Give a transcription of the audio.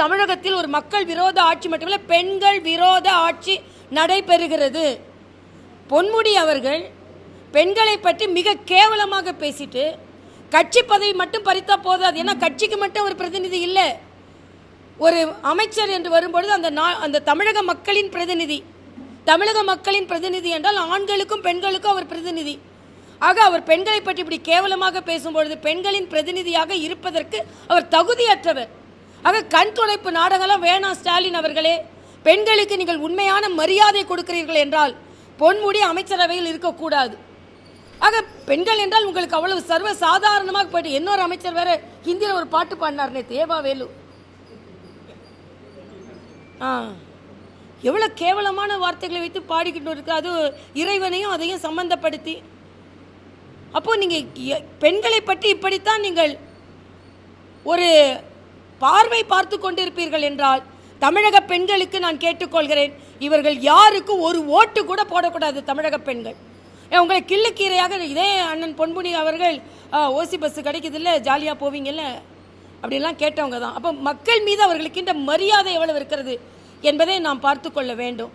தமிழகத்தில் ஒரு மக்கள் விரோத ஆட்சி மட்டுமல்ல பெண்கள் விரோத ஆட்சி நடைபெறுகிறது. பொன்முடி அவர்கள் பெண்களை பற்றி மிக கேவலமாக பேசிட்டு கட்சி பதவி மட்டும் பறித்தா போதாது ஏன்னா கட்சிக்கு மட்டும் ஒரு பிரதிநிதி இல்லை. ஒரு அமைச்சர் என்று வரும்பொழுது அந்த நா அந்த தமிழக மக்களின் பிரதிநிதி தமிழக மக்களின் பிரதிநிதி என்றால் ஆண்களுக்கும் பெண்களுக்கும் அவர் பிரதிநிதி. ஆக அவர் பெண்களை பற்றி இப்படி கேவலமாக பேசும்பொழுது பெண்களின் பிரதிநிதியாக இருப்பதற்கு அவர் தகுதியற்றவர். ஆக கண் துடைப்பு நாடகம்லாம் வேணாம் ஸ்டாலின் அவர்களே. பெண்களுக்கு நீங்கள் உண்மையான மரியாதை கொடுக்கிறீர்கள் என்றால் பொன்முடி அமைச்சரவையில் இருக்கக்கூடாது. ஆக பெண்கள் என்றால் உங்களுக்கு அவ்வளவு சர்வ சாதாரணமாக போயிட்டு இன்னொரு அமைச்சர் வேற ஹிந்தியில் ஒரு பாட்டு பாடினார்னே தேவா வேலு. ஆ. எவ்வளோ கேவலமான வார்த்தைகளை வைத்து பாடிக்கிட்டு இருக்கு. அது இறைவனையும் அதையும் சம்பந்தப்படுத்தி. அப்போது நீங்கள் பெண்களை பற்றி இப்படித்தான் நீங்கள் ஒரு பார்வை பார்த்து கொண்டிருப்பீர்கள் என்றால் தமிழக பெண்களுக்கு நான் கேட்டுக்கொள்கிறேன் இவர்கள் யாருக்கும் ஒரு ஓட்டு கூட போடக்கூடாது தமிழக பெண்கள். உங்களை கிள்ளுக்கீரையாக இதே அண்ணன் பொன்முனி அவர்கள் ஓசி பஸ் கிடைக்குதுல்ல ஜாலியாக போவீங்கல்ல? அப்படிலாம் கேட்டவங்க தான். அப்போ மக்கள் மீது அவர்களுக்கின்ற மரியாதை எவ்வளவு இருக்கிறது என்பதை நாம் பார்த்து கொள்ள வேண்டும்.